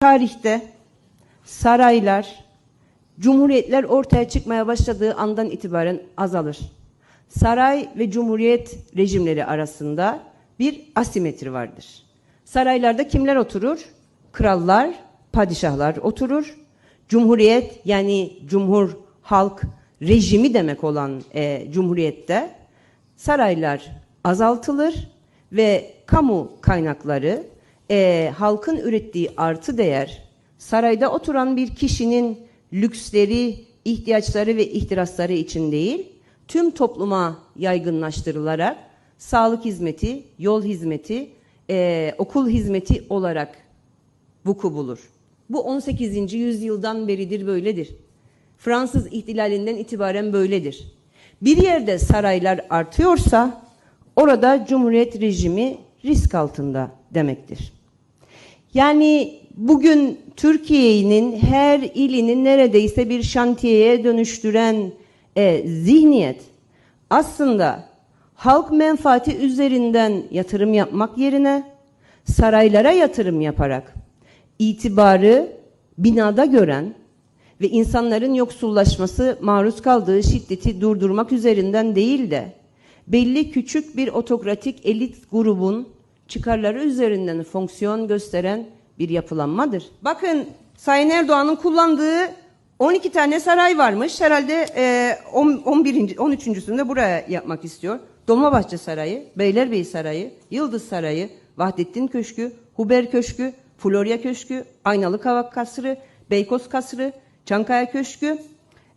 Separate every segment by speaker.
Speaker 1: Tarihte saraylar, cumhuriyetler ortaya çıkmaya başladığı andan itibaren azalır. Saray ve cumhuriyet rejimleri arasında bir asimetri vardır. Saraylarda kimler oturur? Krallar, padişahlar oturur. Cumhuriyet yani cumhur, halk rejimi demek olan e, cumhuriyette saraylar azaltılır ve kamu kaynakları e, halkın ürettiği artı değer sarayda oturan bir kişinin lüksleri, ihtiyaçları ve ihtirasları için değil, tüm topluma yaygınlaştırılarak sağlık hizmeti, yol hizmeti, e, okul hizmeti olarak vuku bulur. Bu 18. yüzyıldan beridir böyledir. Fransız ihtilalinden itibaren böyledir. Bir yerde saraylar artıyorsa orada cumhuriyet rejimi risk altında demektir. Yani bugün Türkiye'nin her ilini neredeyse bir şantiyeye dönüştüren e, zihniyet aslında halk menfaati üzerinden yatırım yapmak yerine saraylara yatırım yaparak itibarı binada gören ve insanların yoksullaşması maruz kaldığı şiddeti durdurmak üzerinden değil de belli küçük bir otokratik elit grubun çıkarları üzerinden fonksiyon gösteren bir yapılanmadır. Bakın Sayın Erdoğan'ın kullandığı 12 tane saray varmış. Herhalde e, 11. 13.sünde buraya yapmak istiyor. Dolmabahçe Sarayı, Beylerbeyi Sarayı, Yıldız Sarayı, Vahdettin Köşkü, Huber Köşkü, Florya Köşkü, Aynalı Kavak Kasrı, Beykoz Kasrı, Çankaya Köşkü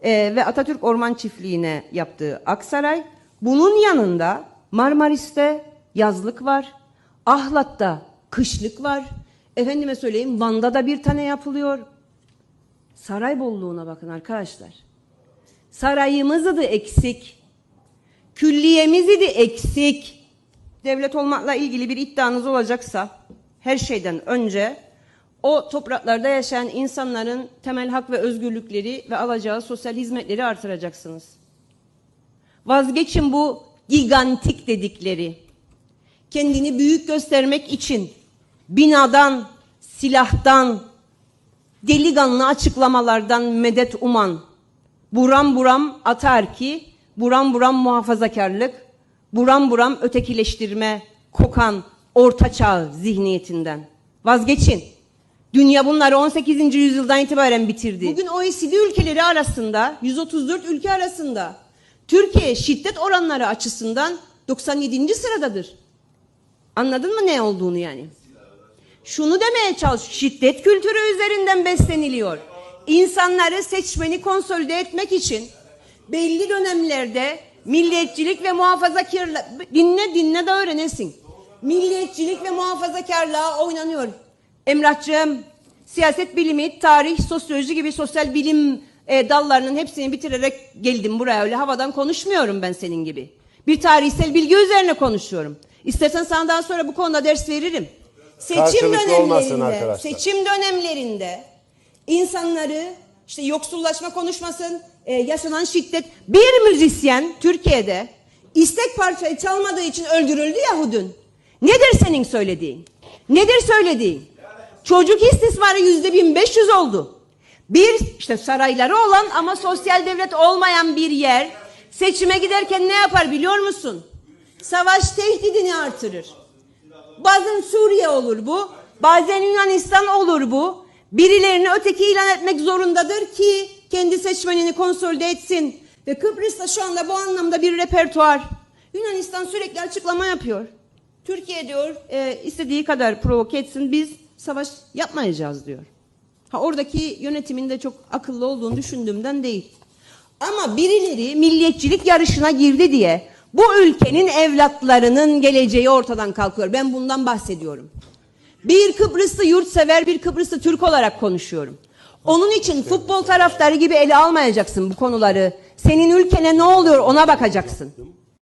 Speaker 1: e, ve Atatürk Orman Çiftliği'ne yaptığı Aksaray. Bunun yanında Marmaris'te yazlık var, Ahlat'ta kışlık var. Efendime söyleyeyim Van'da da bir tane yapılıyor. Saray bolluğuna bakın arkadaşlar. Sarayımız idi eksik. Külliyemiz idi eksik. Devlet olmakla ilgili bir iddianız olacaksa her şeyden önce o topraklarda yaşayan insanların temel hak ve özgürlükleri ve alacağı sosyal hizmetleri artıracaksınız. Vazgeçin bu gigantik dedikleri. Kendini büyük göstermek için binadan, silahtan, delikanlı açıklamalardan medet uman, buram buram atarki, buram buram muhafazakarlık, buram buram ötekileştirme kokan ortaçağ zihniyetinden. Vazgeçin. Dünya bunları 18. yüzyıldan itibaren bitirdi. Bugün OECD ülkeleri arasında, 134 ülke arasında Türkiye şiddet oranları açısından 97. sıradadır. Anladın mı ne olduğunu yani? Şunu demeye çalış, şiddet kültürü üzerinden besleniliyor. İnsanları seçmeni konsolide etmek için belli dönemlerde milliyetçilik ve muhafazakarlık, dinle dinle de öğrenesin. Milliyetçilik ve muhafazakarlığa oynanıyor. Emrahcığım, siyaset bilimi, tarih, sosyoloji gibi sosyal bilim e, dallarının hepsini bitirerek geldim buraya. Öyle havadan konuşmuyorum ben senin gibi. Bir tarihsel bilgi üzerine konuşuyorum. İstersen daha sonra bu konuda ders veririm. Seçim
Speaker 2: Karşılıklı olmasın
Speaker 1: dönemlerinde,
Speaker 2: arkadaşlar.
Speaker 1: seçim dönemlerinde insanları işte yoksullaşma konuşmasın, e, yaşanan şiddet. Bir müzisyen Türkiye'de istek parçayı çalmadığı için öldürüldü Yahudun. Nedir senin söylediğin? Nedir söylediğin? Çocuk istismarı yüzde 1500 oldu. Bir işte sarayları olan ama sosyal devlet olmayan bir yer seçime giderken ne yapar biliyor musun? Savaş tehdidini artırır. Bazen Suriye olur bu, bazen Yunanistan olur bu. Birilerini öteki ilan etmek zorundadır ki kendi seçmenini konsolide etsin. Ve Kıbrıs'ta şu anda bu anlamda bir repertuar. Yunanistan sürekli açıklama yapıyor. Türkiye diyor e, istediği kadar provoke etsin biz savaş yapmayacağız diyor. Ha oradaki yönetimin de çok akıllı olduğunu düşündüğümden değil. Ama birileri milliyetçilik yarışına girdi diye bu ülkenin evlatlarının geleceği ortadan kalkıyor. Ben bundan bahsediyorum. Bir Kıbrıslı yurtsever, bir Kıbrıslı Türk olarak konuşuyorum. Onun için futbol taraftarı gibi ele almayacaksın bu konuları. Senin ülkene ne oluyor ona bakacaksın.